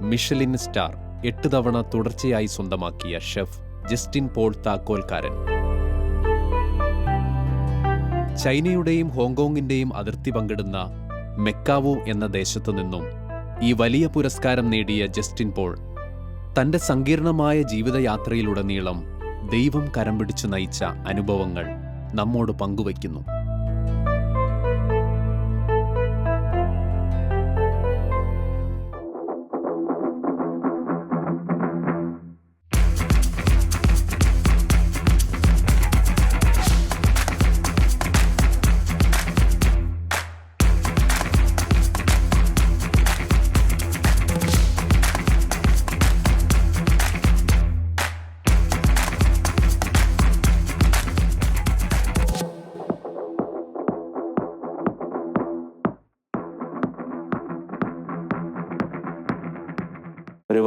Michelin star എട്ട് തവണ തുടർച്ചയായി സ്വന്തമാക്കിയ ഷെഫ് ജസ്റ്റിൻ പോൾ താക്കോൽക്കാരൻ. ചൈനയുടെയും ഹോങ്കോങ്ങിന്റെയും അതിർത്തി പങ്കിടുന്ന മെക്കാവോ എന്ന ദേശത്തു നിന്നും ഈ വലിയ പുരസ്കാരം നേടിയ ജസ്റ്റിൻ പോൾ തന്റെ സങ്കീർണമായ ജീവിതയാത്രയിലുടനീളം ദൈവം കരം പിടിച്ചു നയിച്ച അനുഭവങ്ങൾ നമ്മോട് പങ്കുവയ്ക്കുന്നു.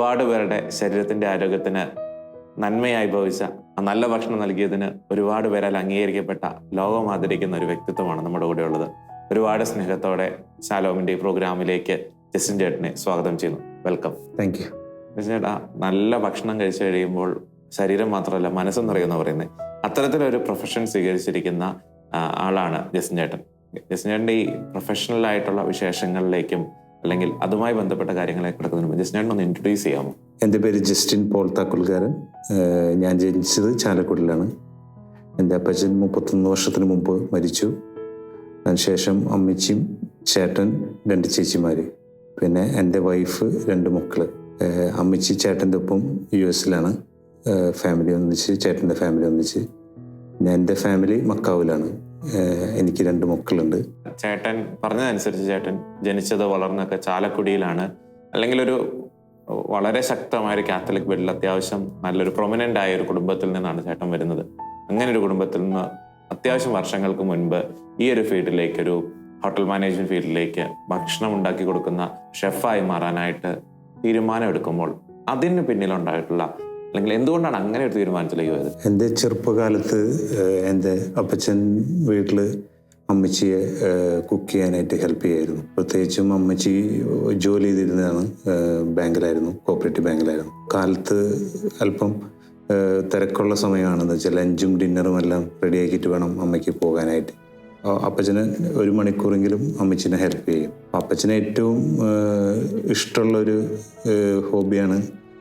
ഒരുപാട് പേരുടെ ശരീരത്തിന്റെ ആരോഗ്യത്തിന് നന്മയായി ഭവിച്ച ആ നല്ല ഭക്ഷണം നൽകിയതിന് ഒരുപാട് പേരാൽ അംഗീകരിക്കപ്പെട്ട ലോകം ആദരിക്കുന്ന ഒരു വ്യക്തിത്വമാണ് നമ്മുടെ കൂടെ ഉള്ളത് ഒരുപാട് സ്നേഹത്തോടെ ശാലോമിന്റെ ഈ പ്രോഗ്രാമിലേക്ക് ജസ്റ്റിൻ ചേട്ടനെ സ്വാഗതം ചെയ്യുന്നു. വെൽക്കം. താങ്ക് യു ചേട്ടാ നല്ല ഭക്ഷണം കഴിച്ചു കഴിയുമ്പോൾ ശരീരം മാത്രമല്ല മനസ്സും നിറയുന്ന പറയുന്നത് അത്തരത്തിലൊരു പ്രൊഫഷൻ സ്വീകരിച്ചിരിക്കുന്ന ആളാണ് ജസ്റ്റിൻ ചേട്ടൻ. ജസ്റ്റിൻ ചേട്ടന്റെ ഈ പ്രൊഫഷണലായിട്ടുള്ള വിശേഷങ്ങളിലേക്കും അല്ലെങ്കിൽ അതുമായി ബന്ധപ്പെട്ട കാര്യങ്ങളെ കിടക്കുന്നതിന് മുമ്പ്. ജസ്റ്റിനെ ഒന്ന് ഇൻട്രൊഡ്യൂസ് ചെയ്യാമോ? എന്റെ പേര് ജസ്റ്റിൻ പോൾ താക്കുൽക്കാരൻ. ഞാൻ ജനിച്ചത് ചാലക്കുടിയിലാണ്. എന്റെ അപ്പച്ചൻ മുപ്പത്തൊന്ന് വർഷത്തിന് മുമ്പ് മരിച്ചു. അതിനുശേഷം അമ്മച്ചിയും ചേട്ടൻ രണ്ട് ചേച്ചിമാർ പിന്നെ എന്റെ വൈഫ് രണ്ട് മക്കൾ അമ്മച്ചി ചേട്ടന്റെ ഒപ്പം യു എസിലാണ്. ഫാമിലി ഒന്നിച്ച് ചേട്ടന്റെ ഫാമിലി ഒന്നിച്ച്. എന്റെ ഫാമിലി മക്കാവിലാണ്. എനിക്ക് രണ്ട് മക്കളുണ്ട്. ചേട്ടൻ പറഞ്ഞതനുസരിച്ച് ചേട്ടൻ ജനിച്ചത് വളർന്നൊക്കെ ചാലക്കുടിയിലാണ്. അല്ലെങ്കിൽ ഒരു വളരെ ശക്തമായ ഒരു കാത്തലിക് വീട്ടിൽ അത്യാവശ്യം നല്ലൊരു പ്രൊമിനന്റ് ആയ ഒരു കുടുംബത്തിൽ നിന്നാണ് ചേട്ടൻ വരുന്നത്. അങ്ങനെ ഒരു കുടുംബത്തിൽ നിന്ന് അത്യാവശ്യം വർഷങ്ങൾക്ക് മുൻപ് ഈ ഒരു ഫീൽഡിലേക്ക് ഒരു ഹോട്ടൽ മാനേജ്മെന്റ് ഫീൽഡിലേക്ക് ഭക്ഷണം ഉണ്ടാക്കി കൊടുക്കുന്ന ഷെഫായി മാറാനായിട്ട് തീരുമാനമെടുക്കുമ്പോൾ അതിന് പിന്നിലുണ്ടായിട്ടുള്ള അല്ലെങ്കിൽ എന്തുകൊണ്ടാണ് അങ്ങനെ ഒരു തീരുമാനത്തിലേക്ക് പോയത് എന്റെ ചെറുപ്പകാലത്ത് എന്റെ അപ്പച്ചൻ വീട്ടിൽ അമ്മച്ചിയെ കുക്ക് ചെയ്യാനായിട്ട് ഹെൽപ്പ് ചെയ്യായിരുന്നു. പ്രത്യേകിച്ചും അമ്മച്ചി ജോലി ചെയ്തിരുന്നതാണ്. ബാങ്കിലായിരുന്നു കോപ്പറേറ്റീവ് ബാങ്കിലായിരുന്നു. കാലത്ത് അല്പം തിരക്കുള്ള സമയമാണെന്ന് വെച്ചാൽ ലഞ്ചും ഡിന്നറും എല്ലാം റെഡിയാക്കിയിട്ട് വേണം അമ്മയ്ക്ക് പോകാനായിട്ട്. അപ്പച്ചന് ഒരു മണിക്കൂറെങ്കിലും അമ്മച്ചിനെ ഹെൽപ്പ് ചെയ്യും. അപ്പച്ചന് ഏറ്റവും ഇഷ്ടമുള്ളൊരു ഹോബിയാണ്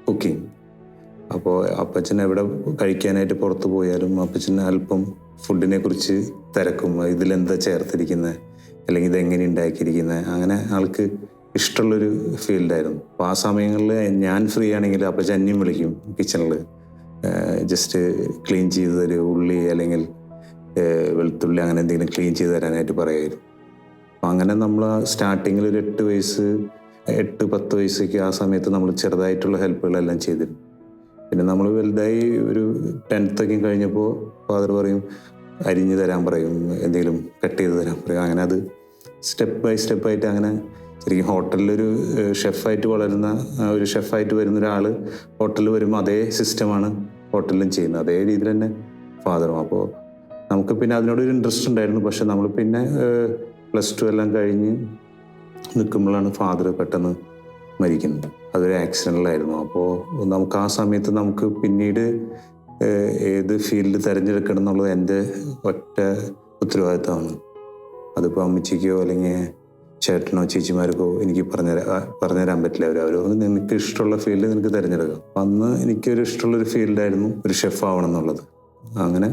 കുക്കിംഗ്. അപ്പോൾ അപ്പച്ചൻ എവിടെ കഴിക്കാനായിട്ട് പുറത്തു പോയാലും അപ്പച്ചൻ അല്പം ഫുഡിനെ കുറിച്ച് തിരക്കും. ഇതിലെന്താ ചേർത്തിരിക്കുന്നത് അല്ലെങ്കിൽ ഇതെങ്ങനെ ഉണ്ടാക്കിയിരിക്കുന്നത് അങ്ങനെ ആൾക്ക് ഇഷ്ടമുള്ളൊരു ഫീൽഡായിരുന്നു. അപ്പോൾ ആ സമയങ്ങളിൽ ഞാൻ ഫ്രീ ആണെങ്കിൽ അപ്പച്ചൻ അന്യം വിളിക്കും കിച്ചണിൽ ജസ്റ്റ് ക്ലീൻ ചെയ്ത് തരും ഉള്ളി അല്ലെങ്കിൽ വെളുത്തുള്ളി അങ്ങനെ എന്തെങ്കിലും ക്ലീൻ ചെയ്ത് തരാനായിട്ട് പറയുമായിരുന്നു. അപ്പം അങ്ങനെ നമ്മൾ സ്റ്റാർട്ടിങ്ങിൽ ഒരു എട്ട് വയസ്സ് എട്ട് പത്ത് വയസ്സൊക്കെ ആ സമയത്ത് നമ്മൾ ചെറുതായിട്ടുള്ള ഹെൽപ്പുകളെല്ലാം ചെയ്തിരുന്നു. പിന്നെ നമ്മൾ വലുതായി ഒരു ടെൻത്തൊക്കെ കഴിഞ്ഞപ്പോൾ ഫാദർ പറയും അരിഞ്ഞു തരാൻ പറയും എന്തെങ്കിലും കട്ട് ചെയ്ത് തരാൻ പറയും. അങ്ങനെ അത് സ്റ്റെപ്പ് ബൈ സ്റ്റെപ്പായിട്ട് അങ്ങനെ ശരിക്കും ഹോട്ടലിലൊരു ഷെഫായിട്ട് വളരുന്ന ഒരു ഷെഫായിട്ട് വരുന്ന ഒരാൾ ഹോട്ടലിൽ വരുമ്പോൾ അതേ സിസ്റ്റമാണ് ഹോട്ടലിലും ചെയ്യുന്നത്. അതേ രീതിയിൽ തന്നെ ഫാദറും അപ്പോൾ നമുക്ക് പിന്നെ അതിനോടൊരു ഇൻട്രസ്റ്റ് ഉണ്ടായിരുന്നു. പക്ഷെ നമ്മൾ പിന്നെ പ്ലസ് ടു എല്ലാം കഴിഞ്ഞ് നിൽക്കുമ്പോഴാണ് ഫാദർ പെട്ടെന്ന് മരിക്കുന്നത് അതൊരു ആക്സിഡന്റിലായിരുന്നു അപ്പോൾ നമുക്ക് ആ സമയത്ത് നമുക്ക് പിന്നീട് ഏത് ഫീൽഡ് തിരഞ്ഞെടുക്കണം എന്നുള്ളത് എന്റെ ഒറ്റ ഉത്തരവാദിത്തമാണ്. അതിപ്പോൾ അമ്മച്ചിക്കോ അല്ലെങ്കിൽ ചേട്ടനോ ചേച്ചിമാർക്കോ എനിക്ക് പറഞ്ഞുതരാ പറഞ്ഞുതരാൻ പറ്റില്ല. അവർ അവർ നിനക്ക് ഇഷ്ടമുള്ള ഫീൽഡ് നിനക്ക് തിരഞ്ഞെടുക്കാം. അന്ന് എനിക്കൊരു ഇഷ്ടമുള്ളൊരു ഫീൽഡായിരുന്നു ഒരു ഷെഫ് ആവണം എന്നുള്ളത്. അങ്ങനെ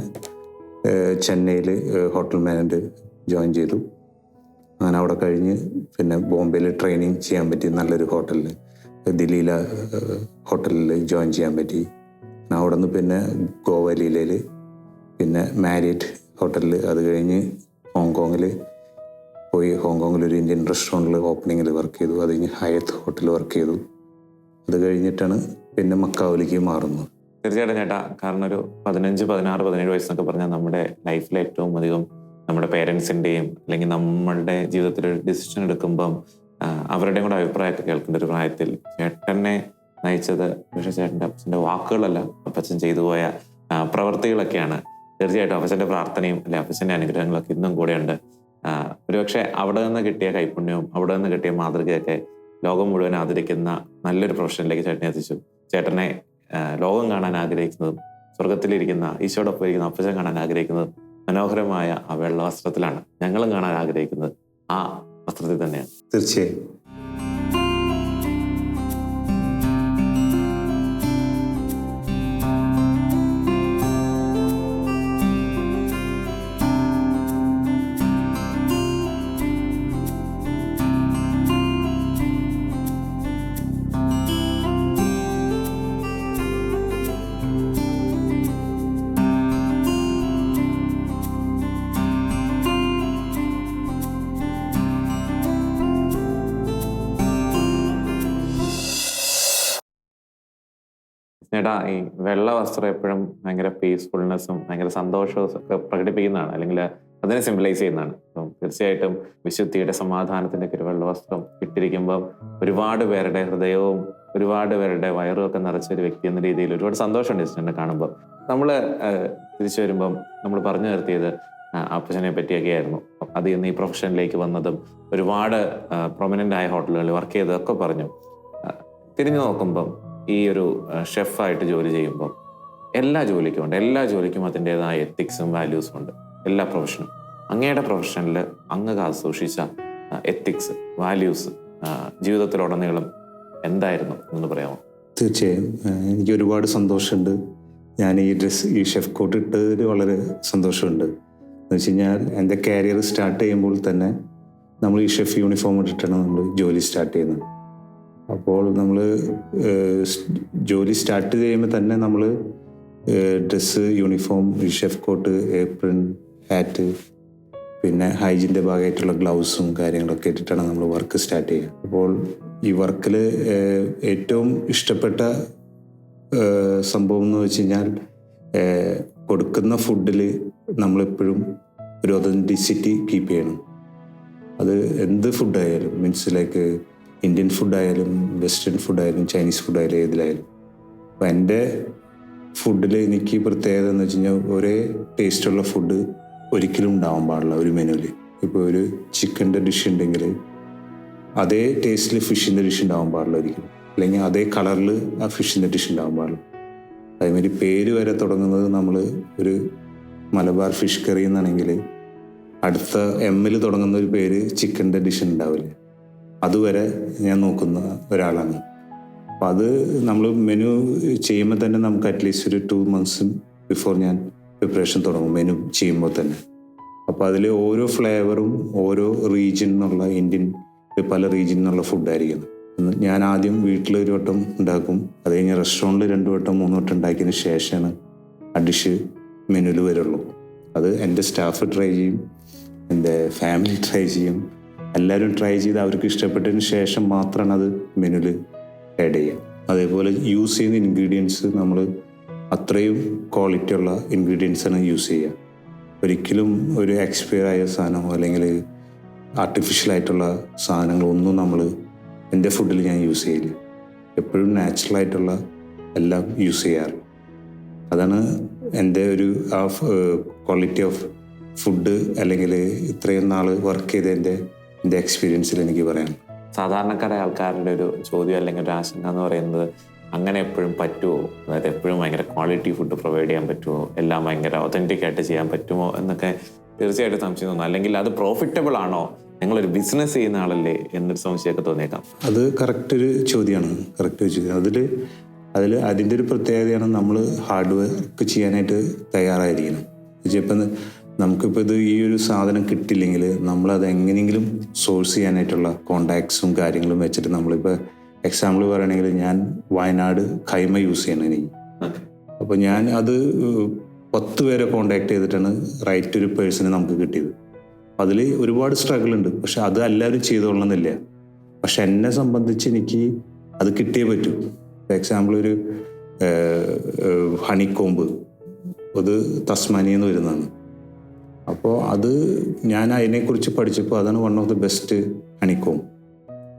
ചെന്നൈയിൽ ഹോട്ടൽ മാനേജ് ജോയിൻ ചെയ്തു. അങ്ങനെ അവിടെ കഴിഞ്ഞ് പിന്നെ ബോംബെയിൽ ട്രെയിനിങ് ചെയ്യാൻ പറ്റി. നല്ലൊരു ഹോട്ടലിൽ ദില്ലിയില ഹോട്ടലിൽ ജോയിൻ ചെയ്യാൻ പറ്റി. അവിടെ നിന്ന് പിന്നെ ഗോവ ലീലയിൽ പിന്നെ മാരിയറ്റ് ഹോട്ടലിൽ അത് കഴിഞ്ഞ് ഹോങ്കോങ്ങിൽ പോയി. ഹോങ്കോങ്ങിൽ ഒരു ഇന്ത്യൻ റെസ്റ്റോറന്റിൽ ഓപ്പണിങ്ങിൽ വർക്ക് ചെയ്തു. അത് കഴിഞ്ഞ് ഹയത്ത് ഹോട്ടലിൽ വർക്ക് ചെയ്തു. അത് കഴിഞ്ഞിട്ടാണ് പിന്നെ മക്കാവിലേക്ക് മാറുന്നത്. തീർച്ചയായിട്ടും ചേട്ടാ. കാരണം ഒരു പതിനഞ്ച് പതിനാറ് പതിനേഴ് വയസ്സെന്നൊക്കെ പറഞ്ഞാൽ നമ്മുടെ ലൈഫിലെ ഏറ്റവും അധികം നമ്മുടെ പേരൻസിന്റെയും അല്ലെങ്കിൽ നമ്മളുടെ ജീവിതത്തിൽ ഡിസിഷൻ എടുക്കുമ്പം അവരുടെയും കൂടെ അഭിപ്രായമൊക്കെ കേൾക്കേണ്ട ഒരു പ്രായത്തിൽ ചേട്ടനെ നയിച്ചത് പക്ഷേ ചേട്ടന്റെ അപ്പച്ചന്റെ വാക്കുകളല്ല അപ്പച്ചൻ ചെയ്തു പോയ പ്രവൃത്തികളൊക്കെയാണ് തീർച്ചയായിട്ടും അപ്പച്ചന്റെ പ്രാർത്ഥനയും അല്ലെ അപ്പച്ചന്റെ അനുഗ്രഹങ്ങളൊക്കെ ഇന്നും കൂടെയുണ്ട്. ഒരുപക്ഷെ അവിടെ നിന്ന് കിട്ടിയ കൈപുണ്യവും അവിടെ നിന്ന് കിട്ടിയ മാതൃകയൊക്കെ ലോകം മുഴുവൻ ആദരിക്കുന്ന നല്ലൊരു പ്രൊഫഷനിലേക്ക് ചേട്ടനെ എത്തിച്ചു. ചേട്ടനെ ലോകം കാണാൻ ആഗ്രഹിക്കുന്നതും സ്വർഗത്തിലിരിക്കുന്ന ഈശോടൊപ്പം ഇരിക്കുന്ന അപ്പച്ചൻ കാണാൻ ആഗ്രഹിക്കുന്നതും മനോഹരമായ ആ വെള്ള വസ്ത്രത്തിലാണ് ഞങ്ങളും കാണാൻ ആഗ്രഹിക്കുന്നത്. ആ വസ്ത്രത്തിൽ തന്നെയാണ്. തീർച്ചയായും. ചേട്ടാ ഈ വെള്ള വസ്ത്രം എപ്പോഴും ഭയങ്കര പീസ്ഫുൾനെസ്സും ഭയങ്കര സന്തോഷവും ഒക്കെ പ്രകടിപ്പിക്കുന്നതാണ് അല്ലെങ്കിൽ അതിനെ സിംബിലൈസ് ചെയ്യുന്നതാണ്. അപ്പം തീർച്ചയായിട്ടും വിശുദ്ധിയുടെ സമാധാനത്തിന്റെ ഒരു വെള്ള വസ്ത്രം ഇട്ടിരിക്കുമ്പം ഒരുപാട് പേരുടെ ഹൃദയവും ഒരുപാട് പേരുടെ വയറും ഒക്കെ നിറച്ച ഒരു വ്യക്തി എന്ന രീതിയിൽ ഒരുപാട് സന്തോഷമുണ്ട് ജസ്റ്റിനെ കാണുമ്പോൾ നമ്മൾ തിരിച്ചു വരുമ്പം നമ്മൾ പറഞ്ഞു നിർത്തിയത് അപ്പച്ചനെ പറ്റിയൊക്കെ ആയിരുന്നു. അതിൽ നിന്ന് ഈ പ്രൊഫഷനിലേക്ക് വന്നതും ഒരുപാട് പ്രൊമിനന്റ് ആയ ഹോട്ടലുകളിൽ വർക്ക് ചെയ്തതൊക്കെ പറഞ്ഞു. തിരിഞ്ഞു നോക്കുമ്പം ഈ ഒരു ഷെഫായിട്ട് ജോലി ചെയ്യുമ്പോൾ എല്ലാ ജോലിക്കും ഉണ്ട്. എല്ലാ ജോലിക്കും അതിന്റെതായ എത്തിക്സും വാല്യൂസും ഉണ്ട്. എല്ലാ പ്രൊഫഷനും അങ്ങയുടെ പ്രൊഫഷനിൽ അങ്ങ് കാത്തു സൂക്ഷിച്ച എത്തിക്സ് വാല്യൂസ് ജീവിതത്തിലുടനീളം എന്തായിരുന്നു എന്ന് പറയാമോ? തീർച്ചയായും. എനിക്ക് ഒരുപാട് സന്തോഷമുണ്ട്. ഞാൻ ഈ ഡ്രസ് ഈ ഷെഫ് കോട്ട് ഇട്ടതിൽ വളരെ സന്തോഷമുണ്ട്. എന്ന് വെച്ച് കഴിഞ്ഞാൽ എന്റെ കരിയർ സ്റ്റാർട്ട് ചെയ്യുമ്പോൾ തന്നെ നമ്മൾ ഈ ഷെഫ് യൂണിഫോം ഇട്ടിട്ടാണ് നമ്മൾ ജോലി സ്റ്റാർട്ട് ചെയ്യുന്നത്. അപ്പോൾ നമ്മൾ ജോലി സ്റ്റാർട്ട് ചെയ്യുമ്പോൾ തന്നെ നമ്മൾ dress uniform chef coat apron hat പിന്നെ ഹൈജീന്റെ ഭാഗമായിട്ടുള്ള ഗ്ലൗസും കാര്യങ്ങളൊക്കെ ഇട്ടിട്ടാണ് നമ്മൾ വർക്ക് സ്റ്റാർട്ട് ചെയ്യുക. അപ്പോൾ ഈ വർക്കിൽ ഏറ്റവും ഇഷ്ടപ്പെട്ട സംഭവം എന്ന് വെച്ച് കഴിഞ്ഞാൽ കൊടുക്കുന്ന ഫുഡിൽ നമ്മളെപ്പോഴും ഒരു ഒതന്റിസിറ്റി കീപ്പ് ചെയ്യണം. അത് എന്ത് ഫുഡായാലും മീൻസ് ലൈക്ക് ഇന്ത്യൻ ഫുഡായാലും വെസ്റ്റേൺ ഫുഡായാലും ചൈനീസ് ഫുഡായാലും ഏതിലായാലും. അപ്പം എന്റെ ഫുഡിൽ എനിക്ക് പ്രത്യേകത എന്ന് വെച്ച് കഴിഞ്ഞാൽ ഒരേ ടേസ്റ്റുള്ള ഫുഡ് ഒരിക്കലും ഉണ്ടാവാൻ പാടില്ല ഒരു മെനുവിൽ ഇപ്പോൾ ഒരു ചിക്കന്റെ ഡിഷ് ഉണ്ടെങ്കിൽ അതേ ടേസ്റ്റിൽ ഫിഷിന്റെ ഡിഷ് ഉണ്ടാവാൻ പാടില്ല ഒരിക്കലും. അല്ലെങ്കിൽ അതേ കളറിൽ ആ ഫിഷിന്റെ ഡിഷ് ഉണ്ടാവാൻ പാടില്ല. അതേമാതിരി പേര് വരെ തുടങ്ങുന്നത് നമ്മൾ ഒരു മലബാർ ഫിഷ് കറി എന്നാണെങ്കിൽ അടുത്ത എമ്മിൽ തുടങ്ങുന്ന ഒരു പേര് ചിക്കന്റെ ഡിഷ് ഉണ്ടാവില്ല അതുവരെ ഞാൻ നോക്കുന്ന ഒരാളാണ്. അപ്പം അത് നമ്മൾ മെനു ചെയ്യുമ്പോൾ തന്നെ നമുക്ക് അറ്റ്ലീസ്റ്റ് ഒരു ടു മന്ത്സ് ബിഫോർ ഞാൻ പ്രിപ്പറേഷൻ തുടങ്ങും മെനു ചെയ്യുമ്പോൾ തന്നെ. അപ്പോൾ അതിൽ ഓരോ ഫ്ലേവറും ഓരോ റീജിയൻ എന്നുള്ള ഇന്ത്യൻ പല റീജിയൻ എന്നുള്ള ഫുഡായിരിക്കണം ഞാൻ ആദ്യം വീട്ടിൽ ഒരു വട്ടം ഉണ്ടാക്കും. അത് കഴിഞ്ഞ് റെസ്റ്റോറന്റിൽ രണ്ട് വട്ടം മൂന്ന് വട്ടം ഉണ്ടാക്കിയതിന് ശേഷമാണ് ആ ഡിഷ് മെനുവിൽ വരുള്ളൂ. അത് എന്റെ സ്റ്റാഫ് ട്രൈ ചെയ്യും എന്റെ ഫാമിലി ട്രൈ ചെയ്യും. എല്ലാവരും ട്രൈ ചെയ്ത് അവർക്ക് ഇഷ്ടപ്പെട്ടതിന് ശേഷം മാത്രമാണ് അത് മെനുവിൽ ആഡ് ചെയ്യുക. അതേപോലെ യൂസ് ചെയ്യുന്ന ഇൻഗ്രീഡിയൻസ് നമ്മൾ അത്രയും ക്വാളിറ്റി ഉള്ള ഇൻഗ്രീഡിയൻസ് ആണ് യൂസ് ചെയ്യുക. ഒരിക്കലും ഒരു എക്സ്പയർ ആയ സാധനമോ അല്ലെങ്കിൽ ആർട്ടിഫിഷ്യൽ ആയിട്ടുള്ള സാധനങ്ങളൊന്നും നമ്മൾ എന്റെ ഫുഡിൽ ഞാൻ യൂസ് ചെയ്യില്ല. എപ്പോഴും നാച്ചുറൽ ആയിട്ടുള്ള എല്ലാം യൂസ് ചെയ്യാറ്. അതാണ് എന്റെ ഒരു ആ ക്വാളിറ്റി ഓഫ് ഫുഡ് അല്ലെങ്കിൽ ഇത്രയും നാൾ വർക്ക് ചെയ്ത എന്റെ എക്സ്പീരിയൻസിൽ എനിക്ക് പറയാം. സാധാരണക്കാരായ ആൾക്കാരുടെ ഒരു ചോദ്യം അല്ലെങ്കിൽ ഒരു ആശങ്ക എന്ന് പറയുന്നത് അങ്ങനെ എപ്പോഴും പറ്റുമോ അതായത് എപ്പോഴും ഭയങ്കര ക്വാളിറ്റി ഫുഡ് പ്രൊവൈഡ് ചെയ്യാൻ പറ്റുമോ എല്ലാം ഭയങ്കര ഒതന്റിക് ആയിട്ട് ചെയ്യാൻ പറ്റുമോ? എന്നൊക്കെ തീർച്ചയായിട്ടും സംശയം തോന്നുന്നു അല്ലെങ്കിൽ അത് പ്രോഫിറ്റബിൾ ആണോ? ഞങ്ങളൊരു ബിസിനസ് ചെയ്യുന്ന ആളല്ലേ എന്നൊരു സംശയമൊക്കെ തോന്നിയേക്കാം. അത് കറക്റ്റ് ഒരു ചോദ്യമാണ്. കറക്റ്റ് ഒരു ചോദ്യം. അതിൽ അതിൽ അതിന്റെ ഒരു പ്രത്യേകതയാണ് നമ്മൾ ഹാർഡ് വർക്ക് ചെയ്യാനായിട്ട് തയ്യാറായിരിക്കണം. ഇപ്പം നമുക്കിപ്പോൾ ഇത് ഈ ഒരു സാധനം കിട്ടില്ലെങ്കിൽ നമ്മളത് എങ്ങനെയെങ്കിലും സോഴ്സ് ചെയ്യാനായിട്ടുള്ള കോണ്ടാക്ട്സും കാര്യങ്ങളും വെച്ചിട്ട് നമ്മളിപ്പോൾ എക്സാമ്പിൾ പറയുകയാണെങ്കിൽ ഞാൻ വയനാട് കൈമ യൂസ് ചെയ്യണം എനിക്ക് അപ്പോൾ ഞാൻ അത് പത്ത് പേരെ കോണ്ടാക്ട് ചെയ്തിട്ടാണ് റൈറ്റ് ഒരു പേഴ്സണെ നമുക്ക് കിട്ടിയത്. അതിൽ ഒരുപാട് സ്ട്രഗിൾ ഉണ്ട്. പക്ഷെ അത് എല്ലാവരും ചെയ്തോളണമെന്നില്ല. പക്ഷെ എന്നെ സംബന്ധിച്ച് എനിക്ക് അത് കിട്ടിയേ പറ്റൂ. ഫോർ എക്സാമ്പിൾ ഒരു ഹണിക്കോമ്പ്. അത് തസ്മാനിയിൽ നിന്ന് വരുന്നതാണ്. അപ്പോൾ അത് ഞാൻ അതിനെക്കുറിച്ച് പഠിച്ചപ്പോൾ അതാണ് one of the best honeycomb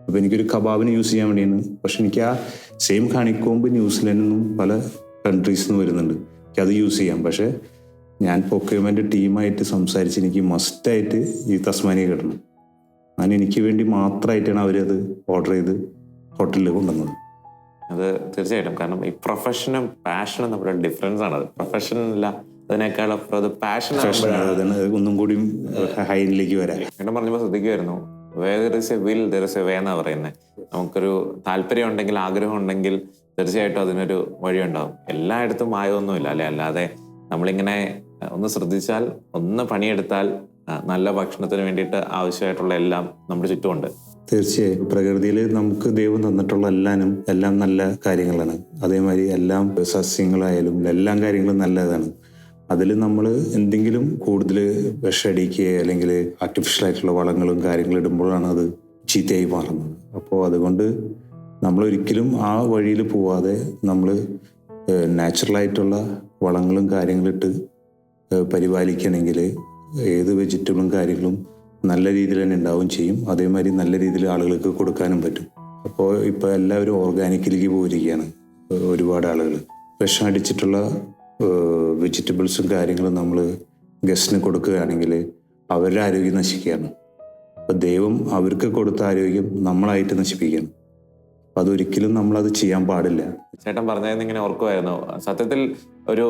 അപ്പോൾ എനിക്കൊരു കബാബിന് യൂസ് ചെയ്യാൻ വേണ്ടിയാണ്. പക്ഷെ എനിക്ക് ആ സെയിം ഹണിക്കോമ്പ് ന്യൂസിലൻഡിൽ നിന്നും പല കൺട്രീസിൽ നിന്ന് വരുന്നുണ്ട്. എനിക്ക് അത് യൂസ് ചെയ്യാം. പക്ഷേ ഞാൻ പൊക്യൂമെന്റ് ടീമായിട്ട് സംസാരിച്ച് എനിക്ക് മസ്റ്റായിട്ട് ഈ തസ്മാനിയ കിട്ടണം. ഞാൻ എനിക്ക് വേണ്ടി മാത്രമായിട്ടാണ് അവരത് ഓർഡർ ചെയ്ത് ഹോട്ടലിൽ കൊണ്ടുവന്നത്. അത് തീർച്ചയായിട്ടും. കാരണം ഈ പ്രൊഫഷനും പാഷനും നമ്മുടെ ഡിഫറൻസ് ആണ് അത് പ്രൊഫഷൻ അല്ല അതിനേക്കാൾ അപ്പുറം അത് പാഷൻ അതാണ് ഒന്നും കൂടി ഹൈനിലേക്ക് വരാൻ. എന്നെ പറഞ്ഞപ്പോൾ ശ്രദ്ധിക്കുമായിരുന്നു. Where is a will there is a way എന്നാ പറയുന്നത് നമുക്കൊരു താല്പര്യം ഉണ്ടെങ്കിൽ ആഗ്രഹം ഉണ്ടെങ്കിൽ തീർച്ചയായിട്ടും അതിനൊരു വഴിയുണ്ടാവും. എല്ലായിടത്തും മായമൊന്നുമില്ല അല്ലെ? അല്ലാതെ നമ്മളിങ്ങനെ ഒന്ന് ശ്രദ്ധിച്ചാൽ ഒന്ന് പണിയെടുത്താൽ നല്ല ഭക്ഷണത്തിന് വേണ്ടിയിട്ട് ആവശ്യമായിട്ടുള്ള എല്ലാം നമ്മുടെ ചുറ്റുമുണ്ട്. തീർച്ചയായും. പ്രകൃതിയിൽ നമുക്ക് ദൈവം തന്നിട്ടുള്ള എല്ലാനും എല്ലാം നല്ല കാര്യങ്ങളാണ്. അതേമാതിരി എല്ലാം സസ്യങ്ങളായാലും എല്ലാ കാര്യങ്ങളും നല്ലതാണ്. അതിൽ നമ്മൾ എന്തെങ്കിലും കൂടുതൽ വിഷടിക്കുക അല്ലെങ്കിൽ ആർട്ടിഫിഷ്യൽ ആയിട്ടുള്ള വളങ്ങളും കാര്യങ്ങളും ഇടുമ്പോഴാണ് അത് ചീത്തയായി മാറുന്നത്. അപ്പോൾ അതുകൊണ്ട് നമ്മൾ ഒരിക്കലും ആ വഴിയിൽ പോവാതെ നമ്മൾ നാച്ചുറലായിട്ടുള്ള വളങ്ങളും കാര്യങ്ങളിട്ട് പരിപാലിക്കണമെങ്കിൽ ഏത് വെജിറ്റബിളും കാര്യങ്ങളും നല്ല രീതിയിൽ തന്നെ ഉണ്ടാവും ചെയ്യും. അതേമാതിരി നല്ല രീതിയിൽ ആളുകൾക്ക് കൊടുക്കാനും പറ്റും. അപ്പോൾ ഇപ്പോൾ എല്ലാവരും ഓർഗാനിക്കിലേക്ക് പോയിരിക്കുകയാണ് ഒരുപാട് ആളുകൾ. വിഷം അടിച്ചിട്ടുള്ള വെജിറ്റബിൾസും കാര്യങ്ങളും നമ്മൾ ഗസ്റ്റിന് കൊടുക്കുകയാണെങ്കിൽ അവരുടെ ആരോഗ്യം നശിക്കുകയാണ്. അപ്പോൾ ദൈവം അവർക്ക് കൊടുത്ത ആരോഗ്യം നമ്മളായിട്ട് നശിപ്പിക്കുകയാണ്. അപ്പം അതൊരിക്കലും നമ്മളത് ചെയ്യാൻ പാടില്ല. ചേട്ടൻ പറഞ്ഞതെന്ന് ഇങ്ങനെ ഓർക്കുമായിരുന്നു സത്യത്തിൽ ഒരു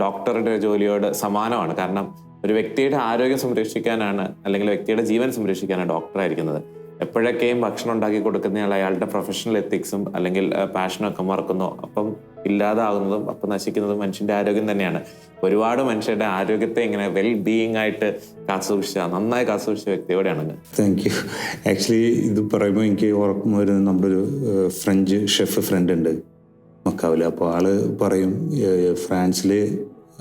ഡോക്ടറുടെ ജോലിയോട് സമാനമാണ്. കാരണം ഒരു വ്യക്തിയുടെ ആരോഗ്യം സംരക്ഷിക്കാനാണ് അല്ലെങ്കിൽ വ്യക്തിയുടെ ജീവൻ സംരക്ഷിക്കാനാണ് ഡോക്ടർ ആയിരിക്കുന്നത് എപ്പോഴൊക്കെയും ഭക്ഷണം ഉണ്ടാക്കി കൊടുക്കുന്നയാൾ അയാളുടെ പ്രൊഫഷണൽ എത്തിക്സും അല്ലെങ്കിൽ പാഷനൊക്കെ മറക്കുന്നു. അപ്പം ഇല്ലാതാകുന്നതും അപ്പം നശിക്കുന്നതും മനുഷ്യന്റെ ആരോഗ്യം തന്നെയാണ്. ഒരുപാട് മനുഷ്യരുടെ ആരോഗ്യത്തെ ഇങ്ങനെ വെൽ ബീയിങ് ആയിട്ട് കാത്തുസൂക്ഷിച്ച നന്നായി കാത്തുസൂക്ഷിച്ച വ്യക്തിയോടെയാണ് താങ്ക് യു ആക്ച്വലി ഇത് പറയുമ്പോൾ എനിക്ക് ഓർമ്മ വരുന്നത് ഒരു ഫ്രഞ്ച് ഷെഫ് ഫ്രണ്ട് ഉണ്ട് മക്കാവിൽ അപ്പോൾ ആൾ പറയും ഫ്രാൻസിൽ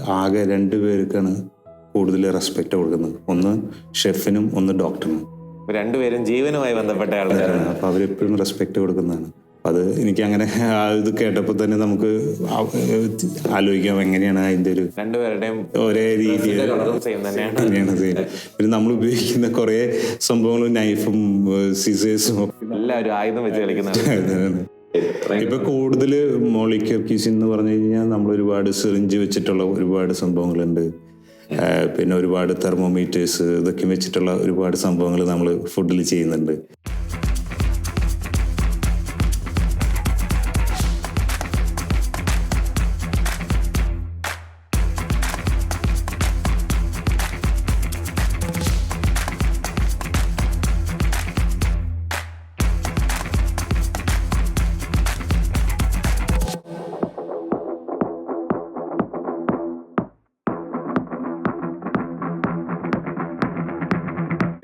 ആകെ രണ്ട് പേർക്കാണ് കൂടുതൽ റെസ്പെക്റ്റ് കൊടുക്കുന്നത്. ഒന്ന് ഷെഫിനും ഒന്ന് ഡോക്ടറിനും രണ്ടുപേരും ജീവനുമായി ബന്ധപ്പെട്ട ആൾക്കാരാണ്. അപ്പോൾ അവരെപ്പോഴും റെസ്പെക്ട് കൊടുക്കുന്നതാണ്. അത് എനിക്ക് അങ്ങനെ ഇത് കേട്ടപ്പോൾ തന്നെ നമുക്ക് ആലോചിക്കാം എങ്ങനെയാണ് അതിന്റെ ഒരു രണ്ടുപേരുടെയും ഒരേ രീതിയിൽ തന്നെയാണ്. പിന്നെ നമ്മൾ ഉപയോഗിക്കുന്ന കുറേ സംഭവങ്ങളും നൈഫും സീസേഴ്സും എല്ലാവരും ആയുധം വെച്ച് കളിക്കുന്നതാണ്. ഇപ്പൊ കൂടുതൽ മോളിക്യൂർ കീസ് എന്ന് പറഞ്ഞു കഴിഞ്ഞാൽ നമ്മൾ ഒരുപാട് സിറിഞ്ച് വെച്ചിട്ടുള്ള ഒരുപാട് സംഭവങ്ങളുണ്ട്. പിന്നെ ഒരുപാട് തെർമോമീറ്റേഴ്സ് ഇതൊക്കെ വെച്ചിട്ടുള്ള ഒരുപാട് സംഭവങ്ങൾ നമ്മൾ ഫുഡിൽ ചെയ്യുന്നുണ്ട്.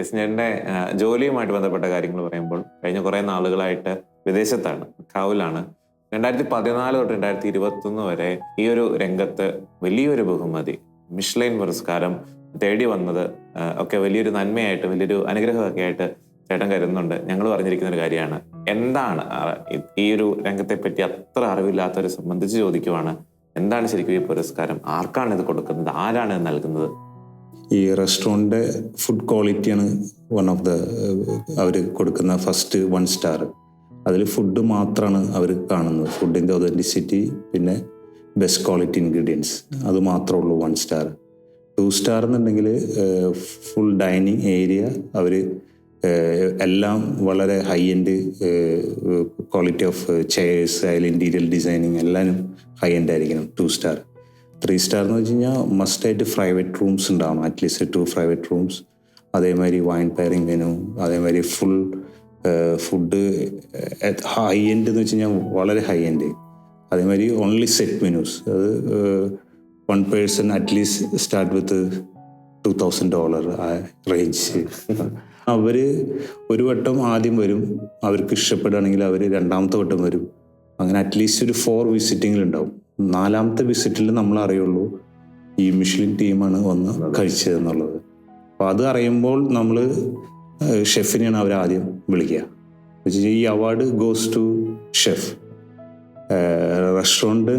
കൃഷ്ണന്റെ ജോലിയുമായിട്ട് ബന്ധപ്പെട്ട കാര്യങ്ങൾ പറയുമ്പോൾ കഴിഞ്ഞ കുറെ നാളുകളായിട്ട് വിദേശത്താണ് കാവലാണ്. രണ്ടായിരത്തി പതിനാല് തൊട്ട് രണ്ടായിരത്തി ഇരുപത്തി ഒന്ന് വരെ ഈ ഒരു രംഗത്ത് വലിയൊരു ബഹുമതി മിഷ്ലൈൻ പുരസ്കാരം തേടി വന്നത് ഒക്കെ വലിയൊരു നന്മയായിട്ട് വലിയൊരു അനുഗ്രഹമൊക്കെ ആയിട്ട് ചേട്ടൻ കരുതുന്നുണ്ട്. ഞങ്ങൾ പറഞ്ഞിരിക്കുന്ന ഒരു കാര്യമാണ് എന്താണ് ഈ ഒരു രംഗത്തെ പറ്റി അത്ര അറിവില്ലാത്തവരെ സംബന്ധിച്ച് ചോദിക്കുവാണ് എന്താണ് ശരിക്കും ഈ പുരസ്കാരം? ആർക്കാണ് ഇത് കൊടുക്കുന്നത്? ആരാണ് ഇത് നൽകുന്നത്? ഈ റെസ്റ്റോറന്റിന്റെ ഫുഡ് ക്വാളിറ്റിയാണ് വൺ ഓഫ് ദ അവർ കൊടുക്കുന്ന ഫസ്റ്റ് വൺ സ്റ്റാർ അതിൽ ഫുഡ് മാത്രമാണ് അവർ കാണുന്നത്. ഫുഡിന്റെ ഒതന്റിസിറ്റി പിന്നെ ബെസ്റ്റ് ക്വാളിറ്റി ഇൻഗ്രീഡിയൻസ് അത് മാത്രമേ ഉള്ളൂ വൺ സ്റ്റാർ ടു സ്റ്റാർ എന്നുണ്ടെങ്കിൽ ഫുൾ ഡൈനിങ് ഏരിയ അവർ എല്ലാം വളരെ high end quality of chairs അതിൽ ഇന്റീരിയൽ ഡിസൈനിങ് എല്ലാനും ഹൈ എൻഡ് ആയിരിക്കണം. ടു സ്റ്റാർ ത്രീ സ്റ്റാർ എന്ന് വെച്ച് കഴിഞ്ഞാൽ മസ്റ്റായിട്ട് പ്രൈവറ്റ് റൂംസ് ഉണ്ടാവണം. At least two private rooms അതേമാതിരി വൈൻ പെയറിംഗ് മെനു അതേമാതിരി ഫുൾ ഫുഡ് ഹൈ എൻഡ് എന്ന് വെച്ച് കഴിഞ്ഞാൽ വളരെ ഹൈ എൻഡ് അതേമാതിരി ഓൺലി സെറ്റ് മെനൂസ് അത് one person at least start with two thousand dollar ആ റേഞ്ച് അവർ ഒരു വട്ടം ആദ്യം വരും. അവർക്ക് ഇഷ്ടപ്പെടുകയാണെങ്കിൽ അവർ രണ്ടാമത്തെ വട്ടം വരും. അങ്ങനെ അറ്റ്ലീസ്റ്റ് ഒരു ഫോർ വിസിറ്റിങ്ങിലുണ്ടാവും നാലാമത്തെ വിസിറ്റിൽ നമ്മൾ അറിയുള്ളൂ ഈ മിഷ്ലിൻ ടീമാണ് വന്ന് കഴിച്ചത് എന്നുള്ളത് അപ്പോൾ അത് അറിയുമ്പോൾ നമ്മൾ ഷെഫിനെയാണ് അവർ ആദ്യം വിളിക്കുക. ഈ award goes to chef. Restaurant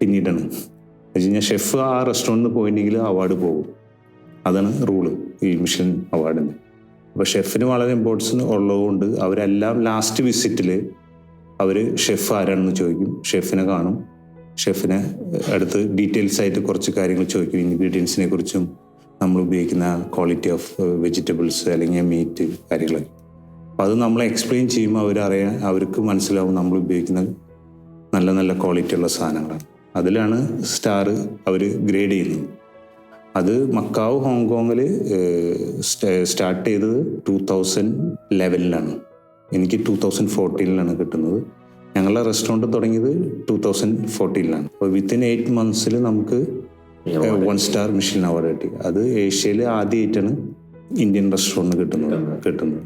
പിന്നീടാണ്. വെച്ച് കഴിഞ്ഞാൽ ഷെഫ് ആ റെസ്റ്റോറന്റിൽ പോയിട്ടുണ്ടെങ്കിൽ അവാർഡ് പോകും. അതാണ് റൂൾ ഈ മിഷൻ അവാർഡിന് അപ്പോൾ ഷെഫിന് വളരെ ഇമ്പോർട്ടൻസ് ഉള്ളതുകൊണ്ട് അവരെല്ലാം ലാസ്റ്റ് വിസിറ്റിൽ അവർ ഷെഫ് ആരാണെന്ന് ചോദിക്കും. ഷെഫിനെ കാണും. ഷെഫിനെ അടുത്ത് ഡീറ്റെയിൽസ് ആയിട്ട് കുറച്ച് കാര്യങ്ങൾ ചോദിക്കും. ഇൻഗ്രീഡിയൻസിനെ കുറിച്ചും നമ്മൾ ഉപയോഗിക്കുന്ന ക്വാളിറ്റി ഓഫ് വെജിറ്റബിൾസ് അല്ലെങ്കിൽ മീറ്റ് കാര്യങ്ങൾ. അപ്പോൾ അത് നമ്മൾ എക്സ്പ്ലെയിൻ ചെയ്യുമ്പോൾ അവരറിയാൻ അവർക്ക് മനസ്സിലാവും നമ്മൾ ഉപയോഗിക്കുന്ന നല്ല നല്ല ക്വാളിറ്റി ഉള്ള സാധനങ്ങളാണ്. അതിലാണ് സ്റ്റാർ അവർ ഗ്രേഡ് ചെയ്യുന്നത്. അത് മക്കാവ് ഹോങ്കോങ്ങിൽ സ്റ്റാർട്ട് ചെയ്തത് ടൂ തൗസൻഡ് ലെവനിലാണ് എനിക്ക് ടൂ തൗസൻഡ് ഫോർട്ടീനിലാണ് കിട്ടുന്നത്. ഞങ്ങളുടെ റെസ്റ്റോറന്റ് തുടങ്ങിയത് ടൂ തൗസൻഡ് ഫോർട്ടീനിലാണ് അപ്പോൾ വിത്തിൻ എയ്റ്റ് മന്ത്സിൽ നമുക്ക് വൺ സ്റ്റാർ മിഷൻ അവാർഡ് കിട്ടി. അത് ഏഷ്യയിലെ ആദ്യമായിട്ടാണ് ഇന്ത്യൻ റെസ്റ്റോറന്റ് കിട്ടുന്നത് കിട്ടുന്നത്.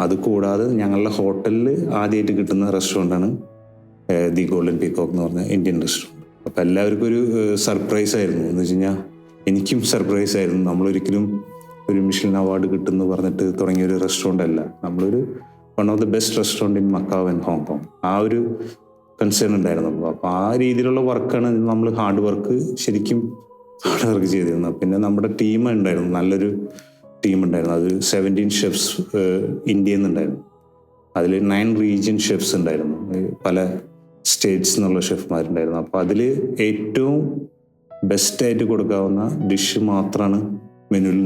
അത് കൂടാതെ ഞങ്ങളുടെ ഹോട്ടലിൽ ആദ്യമായിട്ട് കിട്ടുന്ന റെസ്റ്റോറന്റാണ് ദി ഗോൾഡൻ പീക്കോക്ക് എന്ന് പറഞ്ഞ ഇന്ത്യൻ റെസ്റ്റോറന്റ് അപ്പം എല്ലാവർക്കും ഒരു സർപ്രൈസ് ആയിരുന്നു. എന്ന് വെച്ച് കഴിഞ്ഞാൽ എനിക്കും സർപ്രൈസ് ആയിരുന്നു. നമ്മളൊരിക്കലും ഒരു മിഷൻ അവാർഡ് കിട്ടുമെന്ന് പറഞ്ഞിട്ട് തുടങ്ങിയ ഒരു റെസ്റ്റോറന്റ് അല്ല. നമ്മളൊരു one of the best restaurant in Macau and Hong Kong ആ ഒരു കൺസേൺ ഉണ്ടായിരുന്നു. അപ്പോൾ ആ രീതിയിലുള്ള വർക്കാണ് നമ്മൾ ഹാർഡ് വർക്ക് ശരിക്കും ഹാർഡ് വർക്ക് ചെയ്തിരുന്നത്. പിന്നെ നമ്മുടെ ടീം ഉണ്ടായിരുന്നു. നല്ലൊരു ടീം ഉണ്ടായിരുന്നു. അത് സെവന്റീൻ ഷെഫ്സ് ഇന്ത്യയിൽ നിന്നുണ്ടായിരുന്നു അതിൽ നയൻ റീജിയൻ ഷെഫ്സ് ഉണ്ടായിരുന്നു. പല സ്റ്റേറ്റ്സ് എന്നുള്ള ഷെഫ്മാരുണ്ടായിരുന്നു അപ്പോൾ അതിൽ ഏറ്റവും ബെസ്റ്റായിട്ട് കൊടുക്കാവുന്ന ഡിഷ് മാത്രമാണ് മെനുവിൽ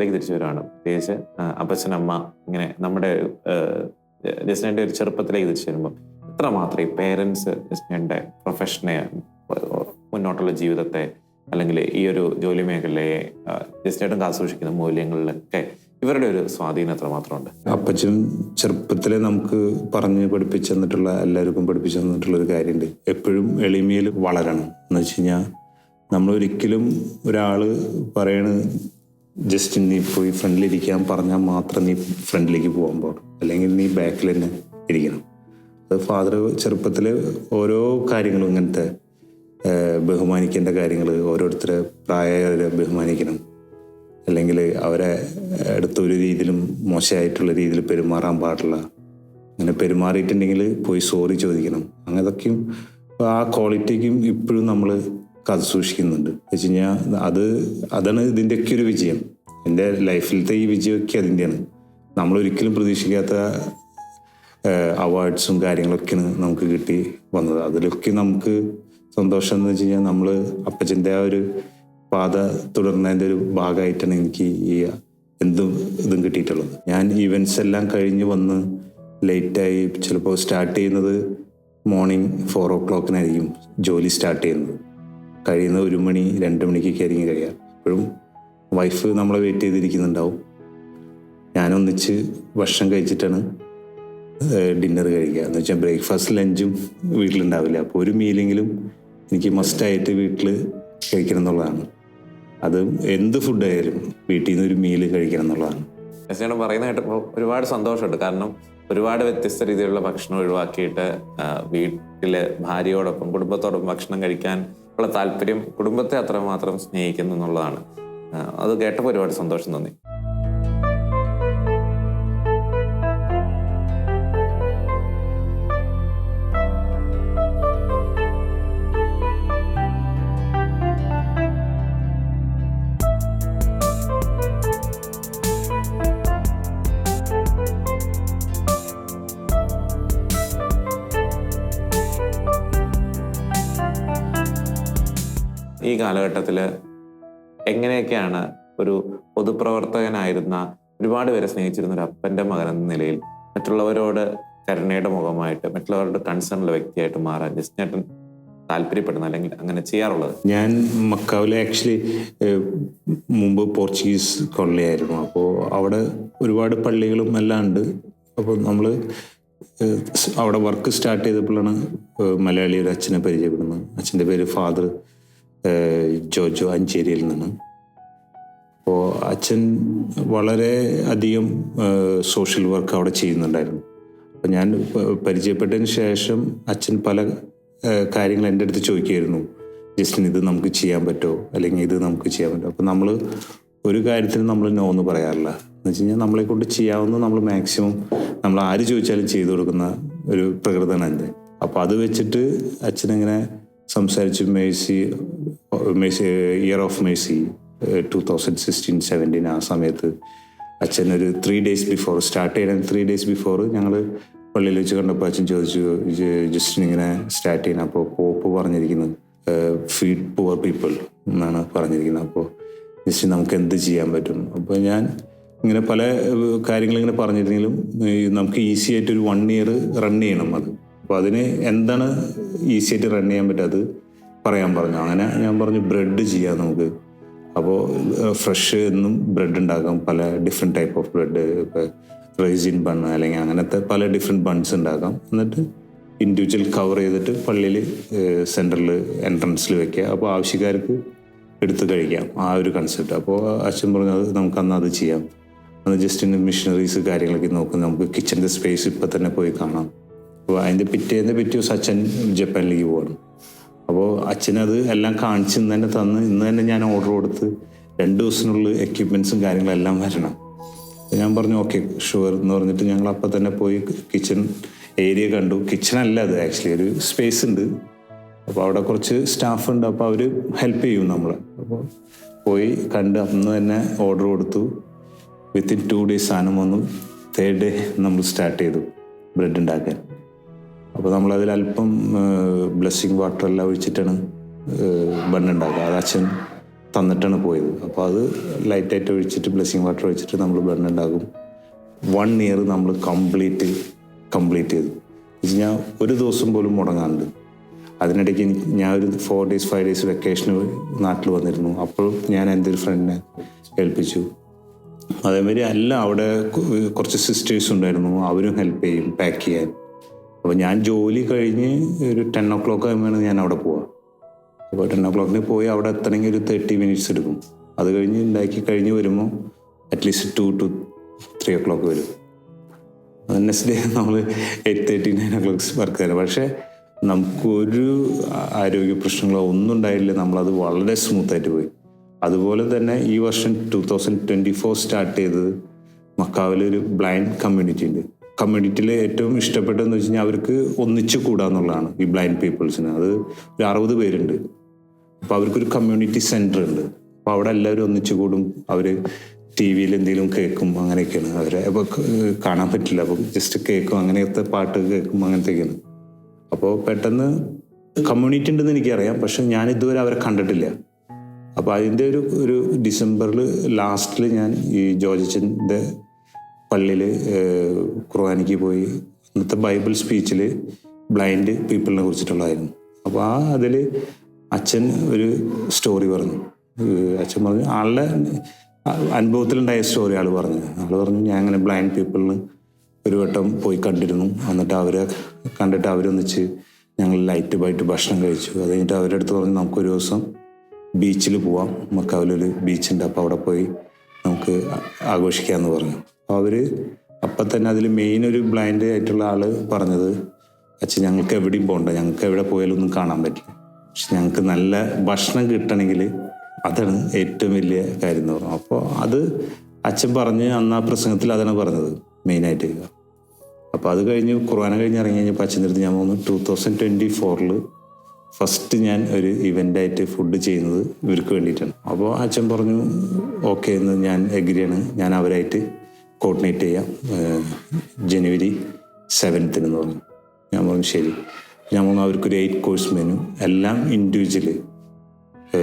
കുടുംബത്തിലേക്ക് തിരിച്ചു വരുവാണ് പ്രത്യേകിച്ച് അപ്പച്ചനമ്മ ഇങ്ങനെ നമ്മുടെ ജസ്റ്റിന്റെ ഒരു ചെറുപ്പത്തിലേക്ക് തിരിച്ചു വരുമ്പോൾ എത്ര മാത്രം ഈ പേരൻസ് ജസ്റ്റിന്റെ പ്രൊഫഷനെ മുന്നോട്ടുള്ള ജീവിതത്തെ അല്ലെങ്കിൽ ഈ ഒരു ജോലി മേഖലയെ ജസ്റ്റിനായിട്ടും കാസൂക്ഷിക്കുന്ന മൂല്യങ്ങളിലൊക്കെ ഇവരുടെ ഒരു സ്വാധീനം എത്ര മാത്രമുണ്ട് അപ്പച്ചൻ ചെറുപ്പത്തിലെ നമുക്ക് പറഞ്ഞ് പഠിപ്പിച്ചു തന്നിട്ടുള്ള എല്ലാവർക്കും പഠിപ്പിച്ചു തന്നിട്ടുള്ള ഒരു കാര്യമുണ്ട്. എപ്പോഴും എളിമയിൽ വളരണം. എന്ന് വെച്ച് കഴിഞ്ഞാൽ നമ്മളൊരിക്കലും ഒരാൾ പറയണ ജസ്റ്റ് നീ പോയി ഫ്രണ്ടിലിരിക്കാൻ പറഞ്ഞാൽ മാത്രം നീ ഫ്രണ്ടിലേക്ക് പോകാൻ പാടും. അല്ലെങ്കിൽ നീ ബാക്കിൽ തന്നെ ഇരിക്കണം. അത് ഫാദർ ചെറുപ്പത്തിൽ ഓരോ കാര്യങ്ങളും ഇങ്ങനത്തെ ബഹുമാനിക്കേണ്ട കാര്യങ്ങൾ ഓരോരുത്തരെ പ്രായവരെ ബഹുമാനിക്കണം. അല്ലെങ്കിൽ അവരെ അടുത്ത ഒരു രീതിയിലും മോശമായിട്ടുള്ള രീതിയിൽ പെരുമാറാൻ പാടില്ല. അങ്ങനെ പെരുമാറിയിട്ടുണ്ടെങ്കിൽ പോയി സോറി ചോദിക്കണം. അങ്ങനതൊക്കെയും ആ ക്വാളിറ്റിക്കും ഇപ്പോഴും നമ്മൾ കാത്തു സൂക്ഷിക്കുന്നുണ്ട്. വെച്ച് കഴിഞ്ഞാൽ അത് അതാണ് ഇതിന്റെയൊക്കെ ഒരു വിജയം. എന്റെ ലൈഫിലത്തെ ഈ വിജയമൊക്കെ അതിന്റെയാണ് നമ്മൾ ഒരിക്കലും പ്രതീക്ഷിക്കാത്ത അവാർഡ്സും കാര്യങ്ങളൊക്കെയാണ് നമുക്ക് കിട്ടി വന്നത്. അതിലൊക്കെ നമുക്ക് സന്തോഷം എന്ന് വെച്ച് കഴിഞ്ഞാൽ നമ്മൾ അപ്പച്ചന്റെ ആ ഒരു പാത തുടർന്നതിന്റെ ഒരു ഭാഗമായിട്ടാണ് എനിക്ക് ഈ എന്തും ഇതും കിട്ടിയിട്ടുള്ളത്. ഞാൻ ഈവൻസ് എല്ലാം കഴിഞ്ഞ് വന്ന് ലേറ്റായി ചിലപ്പോൾ സ്റ്റാർട്ട് ചെയ്യുന്നത് മോർണിംഗ് ഫോർ ഓ ക്ലോക്കിനായിരിക്കും ജോലി സ്റ്റാർട്ട് ചെയ്യുന്നത്. കഴിയുന്ന ഒരു മണി രണ്ട് മണിക്കൊക്കെ ആയിരിക്കും കഴിയാം അപ്പോഴും വൈഫ് നമ്മളെ വെയിറ്റ് ചെയ്തിരിക്കുന്നുണ്ടാവും. ഞാനൊന്നിച്ച് ഭക്ഷണം കഴിച്ചിട്ടാണ് ഡിന്നർ കഴിക്കുക. എന്ന് വെച്ചാൽ ബ്രേക്ക്ഫാസ്റ്റ് ലഞ്ചും വീട്ടിലുണ്ടാവില്ല. അപ്പോൾ ഒരു മീലെങ്കിലും എനിക്ക് മസ്റ്റായിട്ട് വീട്ടിൽ കഴിക്കണം എന്നുള്ളതാണ്. അത് എന്ത് ഫുഡ് ഫുഡായാലും വീട്ടിൽ നിന്ന് ഒരു മീൽ കഴിക്കണം എന്നുള്ളതാണ്. ജസ്റ്റിനോട് പറയുന്ന കേട്ടപ്പോൾ ഒരുപാട് സന്തോഷമുണ്ട്. കാരണം ഒരുപാട് വ്യത്യസ്ത രീതിയിലുള്ള ഭക്ഷണം ഒഴിവാക്കിയിട്ട് വീട്ടിൽ ഭാര്യയോടൊപ്പം കുടുംബത്തോടൊപ്പം ഭക്ഷണം കഴിക്കാൻ ഉള്ള താല്പര്യം കുടുംബത്തെ അത്രമാത്രം സ്നേഹിക്കുന്നു എന്നുള്ളതാണ്. അത് കേട്ടപ്പോൾ ഒരുപാട് സന്തോഷം തോന്നി. ഈ കാലഘട്ടത്തിൽ എങ്ങനെയൊക്കെയാണ് ഒരു പൊതുപ്രവർത്തകനായിരുന്ന ഒരുപാട് പേരെ സ്നേഹിച്ചിരുന്ന ഒരു അപ്പന്റെ മകൻ എന്ന നിലയിൽ മറ്റുള്ളവരോട് കരുണയുടെ മുഖമായിട്ട് മറ്റുള്ളവരുടെ കൺസേണുള്ള വ്യക്തിയായിട്ട് മാറാൻ ജസ്റ്റിനേട്ടൻ താല്പര്യപ്പെടുന്ന അല്ലെങ്കിൽ അങ്ങനെ ചെയ്യാറുള്ളത്? ഞാൻ മക്കാവിലെ ആക്ച്വലി മുമ്പ് പോർച്ചുഗീസ് കൊള്ളയായിരുന്നു. അപ്പോൾ അവിടെ ഒരുപാട് പള്ളികളും എല്ലാം ഉണ്ട്. അപ്പോൾ നമ്മൾ അവിടെ വർക്ക് സ്റ്റാർട്ട് ചെയ്തപ്പോഴാണ് മലയാളിയുടെ അച്ഛനെ പരിചയപ്പെടുന്നത്. അച്ഛന്റെ പേര് ഫാദർ. ജോജോ അഞ്ചേരിയിൽ നിന്ന്. അപ്പോൾ അച്ഛൻ വളരെ അധികം സോഷ്യൽ വർക്ക് അവിടെ ചെയ്യുന്നുണ്ടായിരുന്നു. അപ്പോൾ ഞാൻ പരിചയപ്പെട്ടതിന് ശേഷം അച്ഛൻ പല കാര്യങ്ങൾ എന്റെ അടുത്ത് ചോദിക്കുമായിരുന്നു ജസ്റ്റിൻ ഇത് നമുക്ക് ചെയ്യാൻ പറ്റുമോ അല്ലെങ്കിൽ ഇത് നമുക്ക് ചെയ്യാൻ പറ്റുമോ അപ്പോൾ നമ്മൾ ഒരു കാര്യത്തിന് നമ്മൾ നോ എന്ന് പറയാറില്ല. എന്ന് വെച്ച് കഴിഞ്ഞാൽ നമ്മളെ കൊണ്ട് ചെയ്യാവുന്ന നമ്മൾ മാക്സിമം നമ്മൾ ആര് ചോദിച്ചാലും ചെയ്തു കൊടുക്കുന്ന ഒരു പ്രകൃതനാണ് എന്റെ. അപ്പോൾ അത് വെച്ചിട്ട് അച്ഛനിങ്ങനെ സംസാരിച്ചു mercy mercy year of mercy two thousand sixteen seventeen ആ സമയത്ത് അച്ഛൻ ഒരു ത്രീ ഡേയ്സ് ബിഫോർ സ്റ്റാർട്ട് ചെയ്യണം ത്രീ ഡേയ്സ് ബിഫോർ ഞങ്ങൾ പള്ളിയിൽ വെച്ച് കണ്ടപ്പോൾ അച്ഛൻ ചോദിച്ചു ജസ്റ്റിൻ ഇങ്ങനെ സ്റ്റാർട്ട് ചെയ്യണം അപ്പോൾ പോപ്പ് പറഞ്ഞിരിക്കുന്നത് ഫീഡ് പുവർ പീപ്പിൾ എന്നാണ് പറഞ്ഞിരിക്കുന്നത്. അപ്പോൾ ജസ്റ്റ് നമുക്ക് എന്ത് ചെയ്യാൻ പറ്റും? അപ്പോൾ ഞാൻ ഇങ്ങനെ പല കാര്യങ്ങൾ ഇങ്ങനെ പറഞ്ഞിരുന്നെങ്കിലും നമുക്ക് ഈസി ആയിട്ട് ഒരു വൺ ഇയർ റൺ ചെയ്യണം അത്. അപ്പോൾ അതിന് എന്താണ് ഈസി ആയിട്ട് റൺ ചെയ്യാൻ പറ്റുക അത് പറയാൻ പറഞ്ഞു. അങ്ങനെ ഞാൻ പറഞ്ഞു ബ്രെഡ് ചെയ്യാം നമുക്ക്. അപ്പോൾ ഫ്രഷ് എന്നും ബ്രെഡ് ഉണ്ടാക്കാം. പല ഡിഫറെന്റ് ടൈപ്പ് ഓഫ് ബ്രെഡ് ഇപ്പോൾ റൈസിൻ ബൺ അല്ലെങ്കിൽ അങ്ങനത്തെ പല ഡിഫറെന്റ് ബൺസ് ഉണ്ടാക്കാം. എന്നിട്ട് ഇൻഡിവിജ്വൽ കവർ ചെയ്തിട്ട് പള്ളിയിൽ സെന്ററിൽ എൻട്രൻസിൽ വെക്കുക. അപ്പോൾ ആവശ്യക്കാർക്ക് എടുത്ത് കഴിക്കാം. ആ ഒരു കൺസെപ്റ്റ് അപ്പോൾ അച്ഛൻ പറഞ്ഞു അത് നമുക്ക് അന്ന് അത് ചെയ്യാം. അന്ന് ജസ്റ്റ് മിഷനറീസ് കാര്യങ്ങളൊക്കെ നോക്കും. നമുക്ക് കിച്ചന്റെ സ്പേസ് ഇപ്പം തന്നെ പോയി കാണാം. അപ്പോൾ അതിന്റെ പിറ്റേന്ന് പിറ്റേ ദിവസം അച്ഛൻ ജപ്പാനിലേക്ക് പോകണം അപ്പോൾ അച്ഛനത് എല്ലാം കാണിച്ച് ഇന്ന് തന്നെ തന്ന് ഇന്ന് തന്നെ ഞാൻ ഓർഡർ കൊടുത്ത് രണ്ട് ദിവസത്തിനുള്ളിൽ എക്യുപ്മെൻസും കാര്യങ്ങളെല്ലാം വരണം. ഞാൻ പറഞ്ഞു ഓക്കെ ഷുവർ എന്ന് പറഞ്ഞിട്ട് ഞങ്ങൾ അപ്പം തന്നെ പോയി കിച്ചൺ ഏരിയ കണ്ടു. കിച്ചൺ അല്ല അത് ആക്ച്വലി ഒരു സ്പേസ് ഉണ്ട്. അപ്പോൾ അവിടെ കുറച്ച് സ്റ്റാഫ് ഉണ്ട്. അപ്പോൾ അവർ ഹെൽപ്പ് ചെയ്യും നമ്മളെ. അപ്പോൾ പോയി കണ്ട് അന്ന് തന്നെ ഓർഡർ കൊടുത്തു. വിത്തിൻ ടു ഡേയ്സ് സാധനം വന്നു. തേർഡ് ഡേ നമ്മൾ സ്റ്റാർട്ട് ചെയ്തു ബ്രെഡ് ഉണ്ടാക്കാൻ. അപ്പോൾ നമ്മളതിൽ അല്പം ബ്ലെസ്സിങ് വാട്ടർ എല്ലാം ഒഴിച്ചിട്ടാണ് ബണ്ണുണ്ടാക്കുക അത് അച്ഛൻ തന്നിട്ടാണ് പോയത്. അപ്പോൾ അത് ലൈറ്റായിട്ട് ഒഴിച്ചിട്ട് ബ്ലെസ്സിങ് വാട്ടർ ഒഴിച്ചിട്ട് നമ്മൾ ബണ്ണുണ്ടാക്കും വൺ ഇയർ നമ്മൾ കംപ്ലീറ്റ് കംപ്ലീറ്റ് ചെയ്തു. ഞാൻ ഒരു ദിവസം പോലും മുടങ്ങാണ്ട്. അതിനിടയ്ക്ക് എനിക്ക് ഞാൻ ഒരു ഫോർ ഡേയ്സ് ഫൈവ് ഡേയ്സ് വെക്കേഷന് നാട്ടിൽ വന്നിരുന്നു. അപ്പോൾ ഞാൻ എന്റെ ഒരു ഫ്രണ്ടിനെ ഏൽപ്പിച്ചു. അതേമാതിരി അല്ല അവിടെ കുറച്ച് സിസ്റ്റേഴ്സ് ഉണ്ടായിരുന്നു. അവരും ഹെൽപ്പ് ചെയ്യും പാക്ക് ചെയ്യാൻ. അപ്പോൾ ഞാൻ ജോലി കഴിഞ്ഞ് ഒരു ടെൻ ഒ ക്ലോക്ക് ആകുമ്പോഴാണ് ഞാൻ അവിടെ പോവുക അപ്പോൾ ടെൻ ഒ ക്ലോക്കിന് പോയി അവിടെ എത്തണമെങ്കിൽ ഒരു തേർട്ടി മിനിറ്റ്സ് എടുക്കും. അത് കഴിഞ്ഞ് ഉണ്ടാക്കി കഴിഞ്ഞ് വരുമ്പോൾ at least two two three o'clock വരും. നെക്സ്റ്റ് ഡേ നമ്മൾ eight thirty nine o'clock work തരാം പക്ഷേ നമുക്കൊരു ആരോഗ്യ പ്രശ്നങ്ങളോ ഒന്നും ഉണ്ടായില്ല. നമ്മളത് വളരെ സ്മൂത്തായിട്ട് പോയി. അതുപോലെ തന്നെ ഈ വർഷം two thousand twenty four start ചെയ്തത് മക്കാവിലൊരു ബ്ലൈൻഡ് കമ്മ്യൂണിറ്റി ഉണ്ട്. കമ്മ്യൂണിറ്റിയിൽ ഏറ്റവും ഇഷ്ടപ്പെട്ടതെന്ന് വെച്ച് കഴിഞ്ഞാൽ അവർക്ക് ഒന്നിച്ചു കൂടാന്നുള്ളതാണ് ഈ ബ്ലൈൻഡ് പീപ്പിൾസിന്. അത് ഒരു അറുപത് പേരുണ്ട്. അപ്പോൾ അവർക്കൊരു കമ്മ്യൂണിറ്റി സെന്റർ ഉണ്ട്. അപ്പോൾ അവിടെ എല്ലാവരും ഒന്നിച്ചു കൂടും. അവർ ടി വിയിൽ എന്തെങ്കിലും കേൾക്കും. അങ്ങനെയൊക്കെയാണ്. അവരെ അപ്പോൾ കാണാൻ പറ്റില്ല. അപ്പോൾ ജസ്റ്റ് കേൾക്കും. അങ്ങനത്തെ പാട്ട് കേൾക്കും. അങ്ങനത്തെയൊക്കെയാണ്. അപ്പോൾ പെട്ടെന്ന് കമ്മ്യൂണിറ്റി ഉണ്ടെന്ന് എനിക്കറിയാം. പക്ഷെ ഞാൻ ഇതുവരെ അവരെ കണ്ടിട്ടില്ല. അപ്പോൾ അതിന്റെ ഒരു ഒരു ഡിസംബറിൽ ലാസ്റ്റിൽ ഞാൻ ഈ ജോർജച്ചന്റെ പള്ളിയിൽ ഖുർആാനിക്ക് പോയി അന്നത്തെ ബൈബിൾ സ്പീച്ചിൽ ബ്ലൈൻഡ് പീപ്പിളിനെ കുറിച്ചിട്ടുള്ളതായിരുന്നു. അപ്പോൾ ആ അതിൽ അച്ഛൻ ഒരു സ്റ്റോറി പറഞ്ഞു. അച്ഛൻ പറഞ്ഞു ആളുടെ അനുഭവത്തിലുണ്ടായ സ്റ്റോറി ആൾ പറഞ്ഞു. ആൾ പറഞ്ഞു ഞാൻ അങ്ങനെ ബ്ലൈൻഡ് പീപ്പിളിന് ഒരു വട്ടം പോയി കണ്ടിരുന്നു. എന്നിട്ട് അവരെ കണ്ടിട്ട് അവരൊന്നിച്ച് ഞങ്ങൾ ലൈറ്റ് ബൈറ്റ് ഭക്ഷണം കഴിച്ചു. അത് കഴിഞ്ഞിട്ട് അവരുടെ അടുത്ത് പറഞ്ഞു നമുക്കൊരു ദിവസം ബീച്ചിൽ പോവാം. മക്കാവിലൊരു ബീച്ചുണ്ട്. അപ്പോൾ അവിടെ പോയി നമുക്ക് ആഘോഷിക്കാമെന്ന് പറഞ്ഞു. അപ്പോൾ അവർ അപ്പം തന്നെ അതിൽ മെയിൻ ഒരു ബ്ലൈൻഡ് ആയിട്ടുള്ള ആൾ പറഞ്ഞത് അച്ഛൻ ഞങ്ങൾക്ക് എവിടെയും പോകണ്ട ഞങ്ങൾക്ക് എവിടെ പോയാലും ഒന്നും കാണാൻ പറ്റില്ല. പക്ഷെ ഞങ്ങൾക്ക് നല്ല ഭക്ഷണം കിട്ടണമെങ്കിൽ അതാണ് ഏറ്റവും വലിയ കാര്യം എന്ന് പറഞ്ഞു. അപ്പോൾ അത് അച്ഛൻ പറഞ്ഞ് അന്ന് ആ പ്രസംഗത്തിൽ അതാണ് പറഞ്ഞത് മെയിനായിട്ട് അപ്പോൾ അത് കഴിഞ്ഞ് ഖുർആന കഴിഞ്ഞ് ഇറങ്ങി കഴിഞ്ഞപ്പോൾ അച്ഛന്റെ അടുത്ത് ഞാൻ പോകുന്നു ടൂ തൗസൻഡ് ട്വന്റി ഫോറിൽ ഫസ്റ്റ് ഞാൻ ഒരു ഇവന്റായിട്ട് ഫുഡ് ചെയ്യുന്നത് ഇവർക്ക് വേണ്ടിയിട്ടാണ്. അപ്പോൾ അച്ഛൻ പറഞ്ഞു ഓക്കെ എന്ന് ഞാൻ എഗ്രിയാണ് ഞാൻ അവരായിട്ട് കോർഡിനേറ്റ് ചെയ്യാം. ജനുവരി സെവൻത്തിന് എന്ന് പറഞ്ഞു. ഞാൻ പറഞ്ഞു ശരി. ഞാൻ പറഞ്ഞു അവർക്കൊരു എയ്റ്റ് കോഴ്സ് മെനു എല്ലാം ഇൻഡിവിജ്വൽ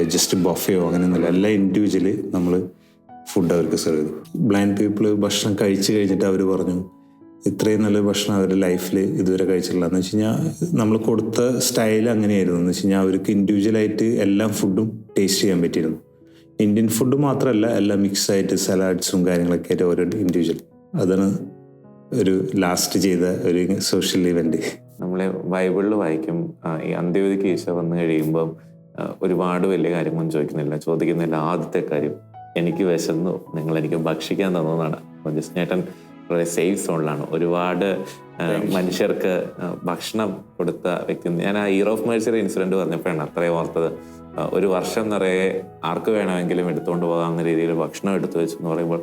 ജസ്റ്റ് ബഫയോ അങ്ങനെയൊന്നുമില്ല. എല്ലാം ഇൻഡിവിജ്വൽ നമ്മൾ ഫുഡ് അവർക്ക് സെർവ് ചെയ്തു. ബ്ലൈൻഡ് പീപ്പിൾ ഭക്ഷണം കഴിച്ച് കഴിഞ്ഞിട്ട് അവർ പറഞ്ഞു ഇത്രയും നല്ല ഭക്ഷണം അവരുടെ ലൈഫിൽ ഇതുവരെ കഴിച്ചിട്ടില്ല. എന്ന് വെച്ച് കഴിഞ്ഞാൽ നമ്മൾ കൊടുത്ത സ്റ്റൈൽ അങ്ങനെയായിരുന്നു. എന്ന് വെച്ച് കഴിഞ്ഞാൽ അവർക്ക് ഇൻഡിവിജ്വലായിട്ട് എല്ലാ ഫുഡും ടേസ്റ്റ് ചെയ്യാൻ പറ്റിയിരുന്നു. ഇന്ത്യൻ ഫുഡ് മാത്രമല്ല എല്ലാം മിക്സ് ആയിട്ട് സലാഡ്സും കാര്യങ്ങളൊക്കെ ആയിട്ട് ഓരോ ഇൻഡിവിജ്വൽ അതാണ് ഒരു ലാസ്റ്റ് ചെയ്ത ഒരു സോഷ്യൽ ഇവന്റ് നമ്മൾ ബൈബിളിൽ വായിക്കും ഈ അന്ത്യവിധിക്ക് ഈശോ വന്നു കഴിയുമ്പം ഒരുപാട് വലിയ കാര്യങ്ങളൊന്നും ചോദിക്കുന്നില്ല. ചോദിക്കുന്നില്ല ആദ്യത്തെ കാര്യം എനിക്ക് വിശന്നു നിങ്ങൾ എനിക്ക് ഭക്ഷിക്കാൻ തന്നതാണ്. ജസ്റ്റ് വളരെ സേഫ് സോണിലാണ് ഒരുപാട് മനുഷ്യർക്ക് ഭക്ഷണം കൊടുത്ത വ്യക്തി. ഞാൻ ആ ഇയർ ഓഫ് മേഴ്സിയുടെ ഇൻസിഡന്റ് പറഞ്ഞപ്പോഴാണ് അത്രയും ഓർത്തത്. ഒരു വർഷം നിറയെ ആർക്ക് വേണമെങ്കിലും എടുത്തുകൊണ്ട് പോകാവുന്ന രീതിയിൽ ഭക്ഷണം എടുത്തു വെച്ചു എന്ന് പറയുമ്പോൾ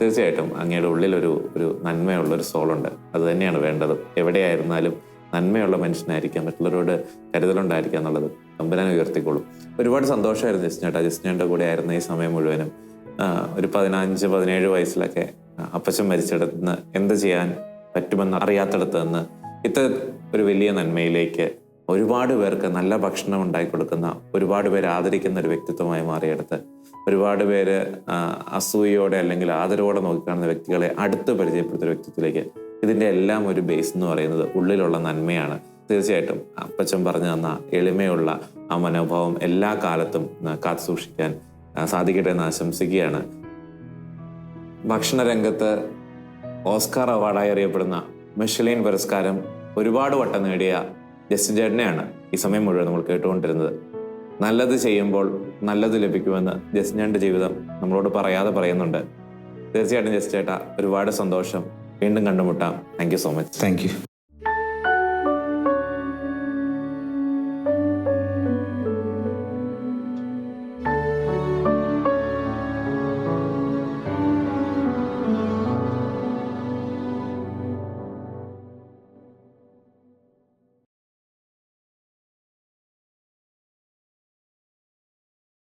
തീർച്ചയായിട്ടും അങ്ങയുടെ ഉള്ളിൽ ഒരു ഒരു നന്മയുള്ള ഒരു സോളുണ്ട് അത് തന്നെയാണ് വേണ്ടത്. എവിടെയായിരുന്നാലും നന്മയുള്ള മനുഷ്യനായിരിക്കാം. മറ്റുള്ളവരോട് കരുതലുണ്ടായിരിക്കുക എന്നുള്ളത് തമ്പുരാൻ ഉയർത്തിക്കൊള്ളും. ഒരുപാട് സന്തോഷമായിരുന്നു ജസ്നേട്ടാ ജസ്നേന്റെ കൂടെ ആയിരുന്ന ഈ സമയം മുഴുവനും. ഒരു പതിനഞ്ച് പതിനേഴ് വയസ്സിലൊക്കെ അപ്പച്ചൻ മരിച്ചിടത്ത് നിന്ന് എന്ത് ചെയ്യാൻ പറ്റുമെന്ന് അറിയാത്തിടത്ത് നിന്ന് ഇത്ര ഒരു വലിയ നന്മയിലേക്ക് ഒരുപാട് പേർക്ക് നല്ല ഭക്ഷണം ഉണ്ടാക്കി കൊടുക്കുന്ന ഒരുപാട് പേര് ആദരിക്കുന്ന ഒരു വ്യക്തിത്വമായി മാറിയെടുത്ത് ഒരുപാട് പേര് അസൂയോടെ അല്ലെങ്കിൽ ആദരവോടെ നോക്കിക്കാണുന്ന വ്യക്തികളെ അടുത്ത് പരിചയപ്പെടുത്തുന്ന വ്യക്തിത്വത്തിലേക്ക് ഇതിന്റെ എല്ലാം ഒരു ബേസ് എന്ന് പറയുന്നത് ഉള്ളിലുള്ള നന്മയാണ്. തീർച്ചയായിട്ടും അപ്പച്ചൻ പറഞ്ഞു തന്ന എളിമയുള്ള ആ മനോഭാവം എല്ലാ കാലത്തും കാത്തുസൂക്ഷിക്കാൻ സാധിക്കട്ടെ എന്ന് ആശംസിക്കുകയാണ്. ഭക്ഷണരംഗത്ത് ഓസ്കാർ അവാർഡായി അറിയപ്പെടുന്ന മിഷലൈൻ പുരസ്കാരം ഒരുപാട് വട്ടം നേടിയ ജസ്റ്റിൻ ചേട്ടനെയാണ് ഈ സമയം മുഴുവൻ നമ്മൾ കേട്ടുകൊണ്ടിരുന്നത്. നല്ലത് ചെയ്യുമ്പോൾ നല്ലത് ലഭിക്കുമെന്ന് ജസ്റ്റിന്റെ ജീവിതം നമ്മളോട് പറയാതെ പറയുന്നുണ്ട്. തീർച്ചയായിട്ടും ജസ്റ്റ് ചേട്ടാ ഒരുപാട് സന്തോഷം. വീണ്ടും കണ്ടുമുട്ടാം. Thank you so much thank you